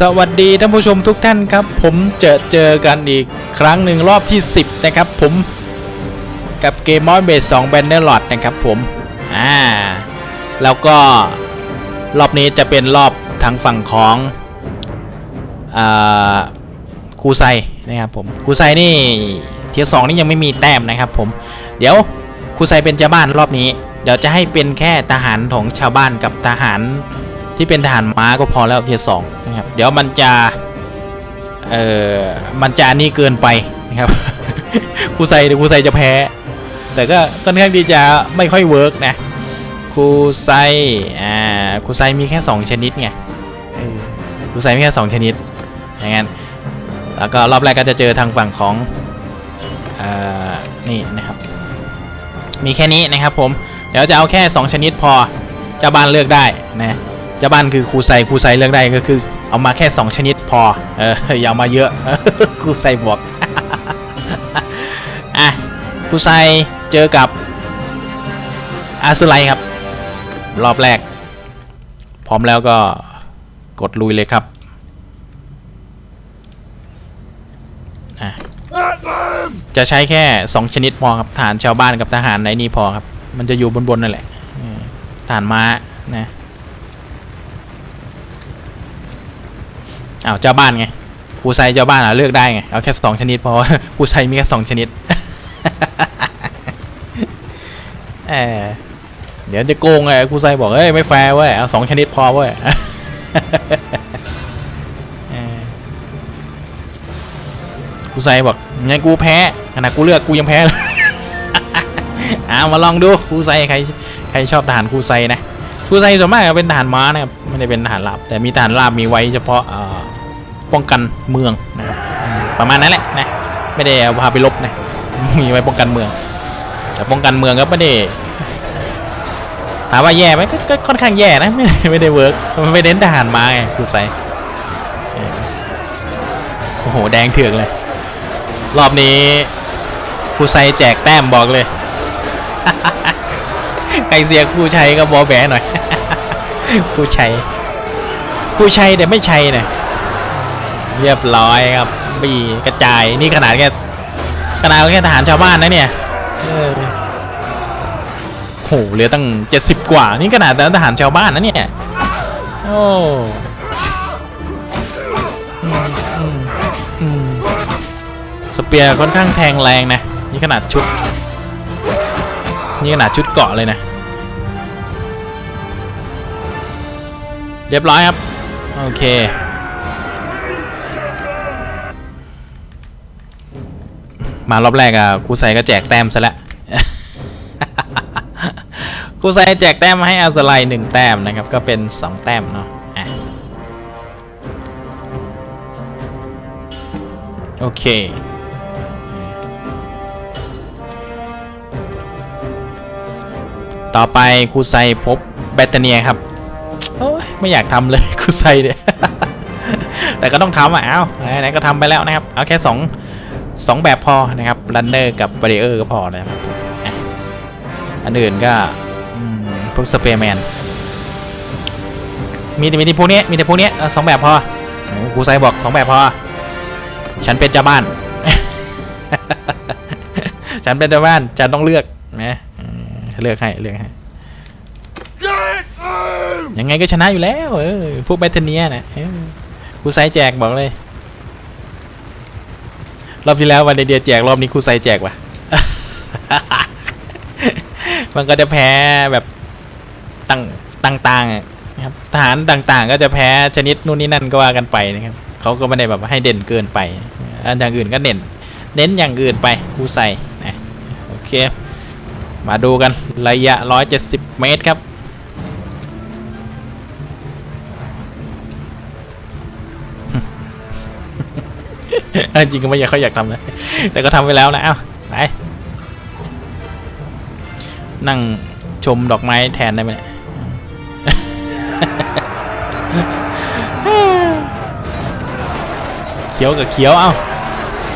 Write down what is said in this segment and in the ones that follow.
สวัสดีท่านผู้ชมทุกท่านครับ ผมเจอเจอกันอีกครั้งหนึ่งรอบที่ 10 นะครับ ผมกับเกมมอนเบส2 b a n n e r l o t นะครับผม อ่า แล้วก็รอบนี้จะเป็นรอบทางฝั่งของอ่าครูไซนะครับผมครูไซนี่เทียร์สองนี่ยังไม่มีแต้มนะครับผม เดี๋ยวครูไซเป็นเจ้าบ้านรอบนี้ เดี๋ยวจะให้เป็นแค่ทหารของชาวบ้านกับทหาร ที่เป็นทหารม้าก็พอแล้วเทียสองนะครับเดี๋ยวมันจะเออมันจะอันนี้เกินไปนะครับครูไซครูไซจะแพ้ แต่ก็ค่อนข้างที่จะไม่ค่อยเวิร์กนะครูไซอ่าครูไซมีแค่ 2 ชนิดไงครูไซมีแค่ 2 ชนิดอย่างนั้นแล้วก็รอบแรกก็จะเจอทางฝั่งของเอ่อนี่นะครับ มีแค่นี้นะครับผมเดี๋ยวจะเอาแค่ 2 ชนิดพอเจ้าบ้านเลือกได้นะ จ้าบ้านคือครูไซครูไซเลือกได้ก็คือ เอามาแค่ 2 ชนิดพอ เอออย่ามาเยอะครูไซบอกอะครูไซเจอกับอาซไลครับ รอบแรก พร้อมแล้วก็กดลุยเลยครับจะใช้แค่ 2 ชนิดพอครับทหารชาวบ้านกับทหารในนี่พอครับ มันจะอยู่บนๆนั่นแหละอืมทหารม้านะ อ้าวเจ้าบ้านไงครูไซเจ้าบ้านอะเลือกได้ไงเอาแค่สองชนิดพอครูไซมีแค่สองชนิดเออเดี๋ยวจะโกงไงครูไซบอกเอ้ยไม่แฟร์เว้ยเอาสองชนิดพอเว้ยเออครูไซบอกงั้นกูแพ้ขนาดกูเลือกกูยังแพ้เลยเอามาลองดูครูไซใครใครชอบทหารครูไซนะ คูไซส่วนมากจะเป็นทหารม้านะครับไม่ได้เป็นทหารราบแต่มีทหารราบมีไว้เฉพาะป้องกันเมืองนะครับประมาณนั้นแหละนะไม่ได้พาไปลบนะมีไว้ป้องกันเมือง แต่ป้องกันเมืองก็ไม่ได้ถามว่าแย่ไหมก็ค่อนข้างแย่นะไม่ได้ไม่ได้เวิร์กมันไม่เน้นทหารม้าไงคูไซโอ้โหแดงเถือกเลย รอบนี้คูไซแจกแต้มบอกเลย ใครเสียครูชัยก็บอแบหน่อยครูชัยครูชัยแต่ไม่ชัยนี่ยเรียบร้อยครับบีกระจายนี่ขนาดแค่ขนาดแค่ทหารชาวบ้านนะเนี่ยเออโหเหลือตั้ง70กว่า นี่ขนาดทหารชาวบ้านนะเนี่ยโอ้สเปียร์ค่อนข้างแทงแรงนะ นี่ขนาดชุด นี่ขนาดชุดเกาะเลยนะ เรียบร้อยครับ โอเค มารอบแรกอะครูไซก็แจกแต้มซะแล้วครูไซแจกแต้มมาให้อาสไลหนึ่งแต้มนะครับ ก็เป็นสองแต้มเนาะอะโอเค ต่อไปครูไซพบแบตเตเนียครับโอ้ยไม่อยากทำเลยครูไซเนี่ยแต่ก็ต้องทำอะเอาไหนๆก็ทำไปแล้วนะครับ เอาแค่สองสองแบบพอนะครับรันเนอร์กับบริเออร์ก็พอนะครับอันอื่นก็พวกสเปรย์แมนมีแต่มีแต่พวกนี้มีแต่พวกนี้สองแบบพอครูไซบอกสองแบบพอ ฉันเป็นเจ้าบ้าน ฉันเป็นเจ้าบ้านฉันต้องเลือกนะ เลือกให้เลือกให้ยังไงก็ชนะอยู่แล้วเออพวกแบตเทเนียนะครูไซแจกบอกเลย รอบที่แล้ววันเดียแจกรอบนี้ครูไซแจกว่ะ มันก็จะแพ้แบบต่างต่างๆนะครับทหารต่างๆ ก็จะแพ้ชนิดนู่นนี่นั่นก็ว่ากันไปนะครับเขาก็ไม่ได้แบบให้เด่นเกินไปอันอย่างอื่นก็เด่นเน้นอย่างอื่นไปครูไซนะโอเค มาดูกันระยะ 170 เมตรครับ จริงก็ไม่อยากเขาอยากทำนะ แต่ก็ทำไปแล้วนะ เอ้าไปนั่งชมดอกไม้แทนได้ไหมเขียวกับเขียว เอ้า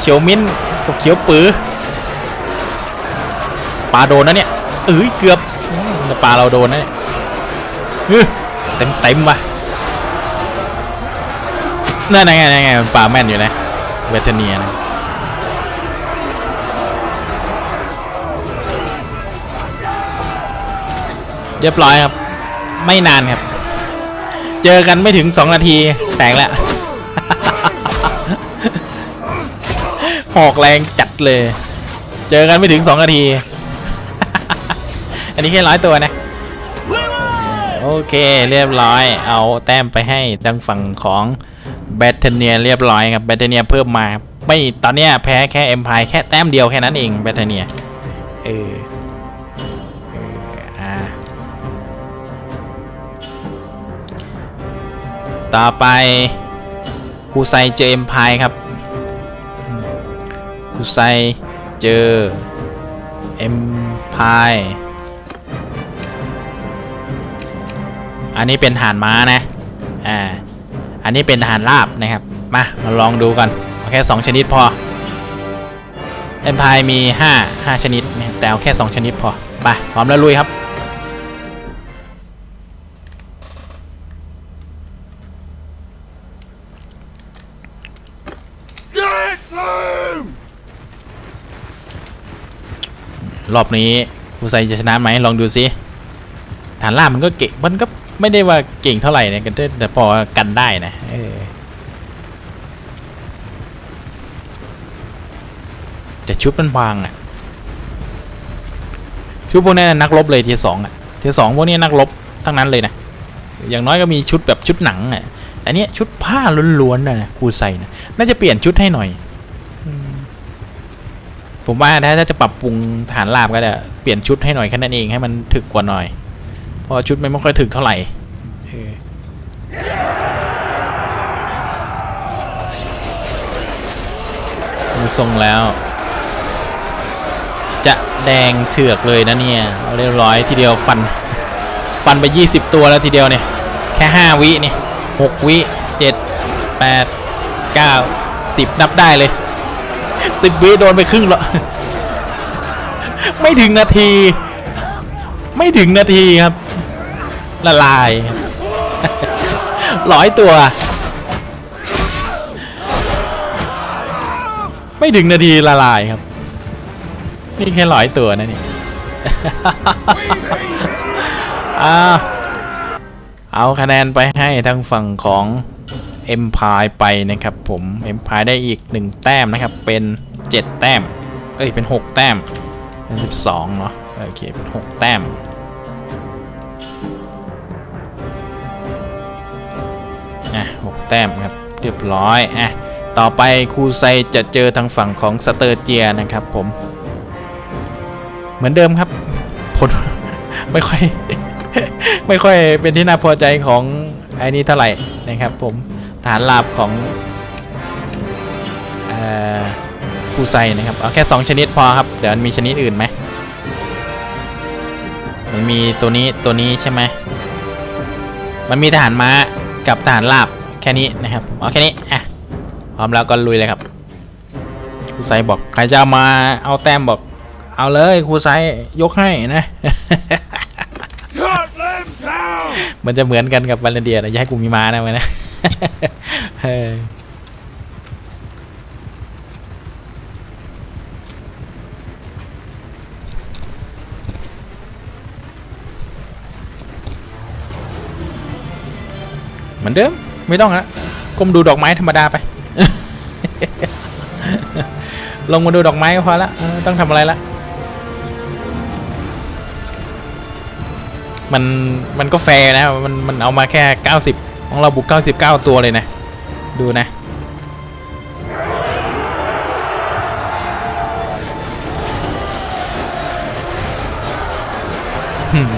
เขียวมิ้นกับเขียวปือ ปลาโดนนะเนี่ยเอ้ยเกือบแต่ปลาเราโดนนะเนี่ยเต็มเต็มว่ะนั่นไงนั่นไงมันป่าแม่นอยู่นะเวทเนียนะเรียบร้อยครับ ไม่นานครับ เจอกันไม่ถึง2นาทีแตกแล้วหอกแรงจัดเลย เจอกันไม่ถึง2นาที อันนี้แค่ร้อยตัวนะ โอเคเรียบร้อย เอาแต้มไปให้ทางฝั่งของแบตเทเนียเรียบร้อยครับแบตเทเนียเพิ่มมาไม่ตอนเนี้ยแพ้แค่เอ็มพายแค่แต้มเดียวแค่นั้นเองแบตเทเนียเอออ่าต่อไปคูไซเจอเอ็มพายครับคูไซเจอเอ็มพาย อันนี้เป็นทหารม้านะ อ่า อันนี้เป็นทหารราบนะครับ มา มาลองดูกันเอาแค่ 2 ชนิดพอเอ็มพายมี 5 5 ชนิด แต่เอาแค่ 2 ชนิดพอ ไป พร้อมแล้วลุยครับ รอบนี้ผู้ใส่จะชนะไหมลองดูซิฐานล่ามันก็เก่งมันก็ ไม่ได้ว่าเก่งเท่าไหร่นะแต่แต่พอกันได้นะเออแต่ชุดมันบางอะชุดพวกนี้นักรบเลยทีสองอะทีสองพวกนี้นักรบทั้งนั้นเลยนะ อย่างน้อยก็มีชุดแบบชุดหนังอะอันนี้ชุดผ้าล้วนๆนะครูใส่นะ น่าจะเปลี่ยนชุดให้หน่อย ผมว่าถ้าถ้าจะปรับปรุงฐานลาบก็จะเปลี่ยนชุดให้หน่อยแค่นั้นเองให้มันถึกกว่าหน่อย เพราะชุดมันไม่ค่อยถึกเท่าไหร่เออดูทรงแล้ว จะแดงเถือกเลยนะเนี่ยเอาเรียบร้อยทีเดียวฟัน ฟันไป 20 ตัวแล้วทีเดียวเนี่ย แค่ 5 วินี่6วิ7 8 9 10 นับได้เลย 10 วิโดนไปครึ่งแล้วไม่ถึงนาที ไม่ถึงนาทีครับ ละลายร้อยตัว ไม่ถึงนาทีละลายครับ นี่แค่ร้อยตัวนะนี่อ้าเอาคะแนนไปให้ทางฝั่งของ Empire ไปนะครับผม Empire ได้อีก 1 แต้มนะครับ เป็น 7 แต้ม เอ้ย เป็น 6 แต้ม เป็น 12 เนาะโอเค เป็น 6 แต้ม อะหกแต้มครับเรียบร้อยอะต่อไปครูไซจะเจอทางฝั่งของสเตอร์เจียนะครับผม เหมือนเดิมครับผลไม่ค่อยไม่ค่อยเป็นที่น่าพอใจของไอ้นี้เท่าไหร่นะครับผมฐานลาบของอครูไซนะครับเอาแค่ 2 ชนิดพอครับ เดี๋ยวมันมีชนิดอื่นไหมมันมีตัวนี้ตัวนี้ใช่ไหมมันมีทหารม้า กับทหารลาบแค่นี้นะครับเอาแค่นี้อะพร้อมแล้วก็ลุยเลยครับครูไซบอกใครจะเอามาเอาแต้มบอก เอาเลยครูไซยกให้นะ Cut them down! มันจะเหมือนกันกับบาลเดียนะอย่าให้กูมีม้านะมันนะ มือนเดิมไม่ต้องละก้มดูดอกไม้ธรรมดาไป ลงมาดูดอกไม้ก็พอละต้องทำอะไรละมันมันก็แฟร์นะมันมันเอามาแค่ 90 ของเราบุก 99 ตัวเลยนะ ดูนะ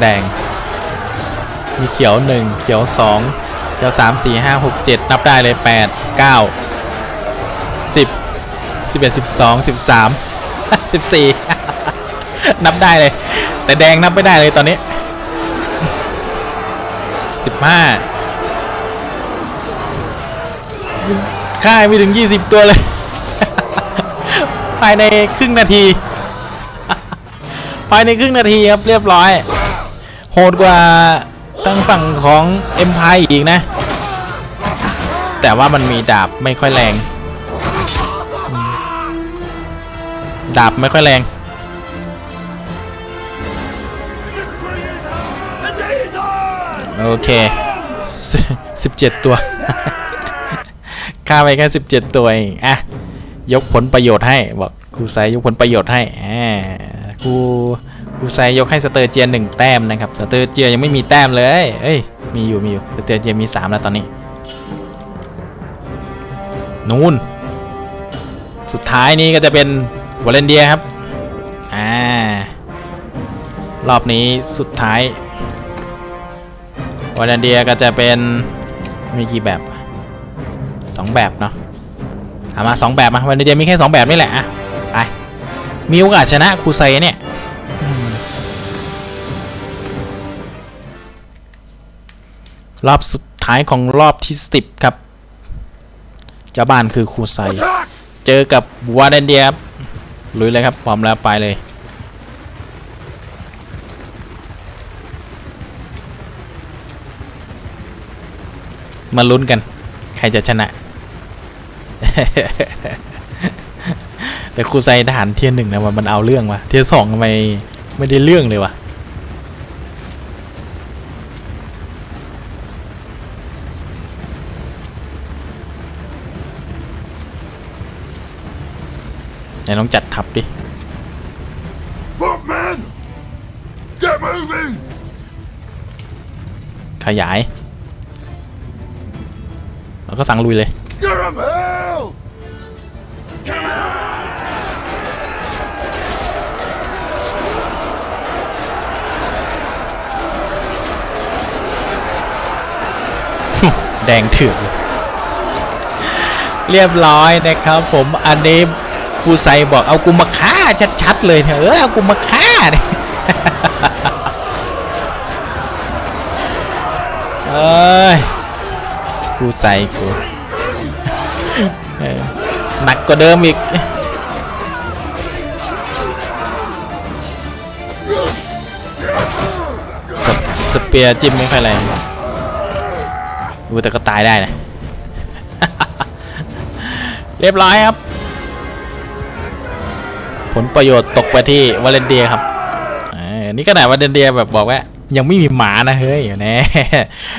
แดง มีเขียวหนึ่งเขียวสอง เขียวสามสี่ห้าหกเจ็ดนับได้เลยแปดเก้าสิบสิบเอ็ดสิบสองสิบสามสิบสี่นับได้เลย แต่แดงนับไม่ได้เลยตอนนี้สิบห้าค่ายไม่ถึงยี่สิบตัวเลย ภายในครึ่งนาที ภายในครึ่งนาทีครับเรียบร้อย โหดกว่าทางฝั่งของ Empire อีกนะ แต่ว่ามันมีดาบไม่ค่อยแรง ดาบไม่ค่อยแรง โอเคสิบเจ็ดตัวฆ่าไปแค่สิบเจ็ดตัวเองอะยกผลประโยชน์ให้บอกครูไซยกผลประโยชน์ให้อ่าครูครูไซยกให้สเตอร์เจียนหนึ่งแต้มนะครับสเตอร์เจียยังไม่มีแต้มเลยเอ้ยมีอยู่มีอยู่สเตอร์เจียมีสามแล้วตอนนี้ นูนสุดท้ายนี้ก็จะเป็นวอลเลนเดียครับ อ่า รอบนี้สุดท้ายวอลเลนเดียก็จะเป็นมีกี่แบบสองแบบเนาะเอามาสองแบบมาวอลเลนเดียมีแค่สองแบบนี่แหละอะไปมีโอกาสชนะครูไซเนี่ยรอบสุดท้ายของรอบที่สิบครับ เจ้าบ้านคือครูไซ Attack! เจอกับวาเดนเดียครับลุยเลยครับพร้อมแล้วไปเลยมาลุ้นกัน ใครจะชนะ แต่ครูไซทหารเทียร์หนึ่งนะมันมันเอาเรื่องวะเทียร์สองทำไมไม่ได้เรื่องเลยวะ นลองจัดทับดิ Footman! Get moving! ขยาย แล้วก็สั่งลุยเลย Get him hell! แดงถือกเลยเรียบร้อยนะครับผมอันนี้ ครูไซบอกเอากูมาฆ่าชัดๆเลยเถอะเอเอากูมาฆ่าเนี่ยเอ้ยครูไซกูหนักกว่าเดิมอีกสสเปียร์จิ้มไม่ค่อยแรงดูแต่ก็ตายได้นะ เรียบร้อยครับ ผลประโยชน์ตกไปที่วาเลนเดียครับออนี่ขนาดวาเลนเดียแบบบอกว่า ยังไม่มีหมานะเฮ้ยแน่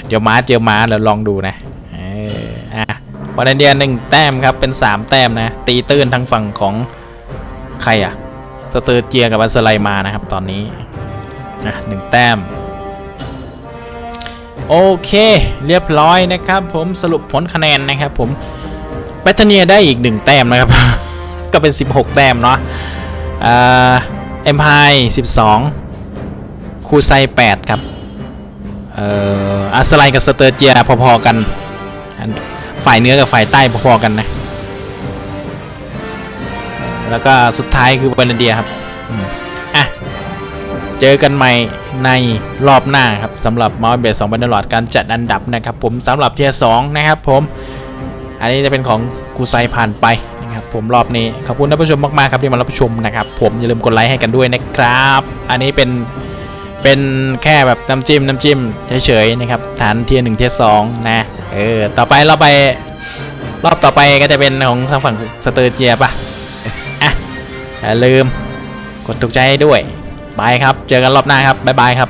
เดี๋ยวหมาเจอหมาเดี๋ยวลองดูนะเอออะวาเลนเดียหนึ่งแต้มครับเป็นสามแต้มนะ ตีตื้นทางฝั่งของใครอะสเตอร์เจียกับอัสไลมานะครับตอนนี้อะหนึ่งแต้มโอเค เรียบร้อยนะครับ ผมสรุปผลคะแนนนะครับ ผมแบตเทเนียได้อีกหนึ่งแต้มนะครับ ก็เป็น 16 แต้มเนาะ เอ็มพาย12คูไซ8ครับเอ่ออาสไลกับสเตอร์เจียพอๆกันฝ่ายเนื้อกับฝ่ายใต้พอๆกันนะ แล้วก็สุดท้ายคือวาเลนเดียครับอะ เจอกันใหม่ในรอบหน้าครับสำหรับมอสเบสสองบันดลอดการจัดอันดับนะครับผมสำหรับเทียร์สองนะครับผม อันนี้จะเป็นของกูไซผ่านไป นะครับผมรอบนี้ขอบคุณท่านผู้ชมมากๆครับที่มารับชมนะครับผมอย่าลืมกดไลค์ให้กันด้วยนะครับ อันนี้เป็นเป็นแค่แบบน้ำจิ้มน้ำจิ้มเฉยๆนะครับฐานเทียร์หนึ่งเทียร์สองนะเออต่อไปเราไปรอบต่อไปก็จะเป็นของทางฝั่งสเตอร์เจียปะอะอย่าลืมกดถูกใจด้วยบายครับ เจอกันรอบหน้าครับ บ๊ายบายครับ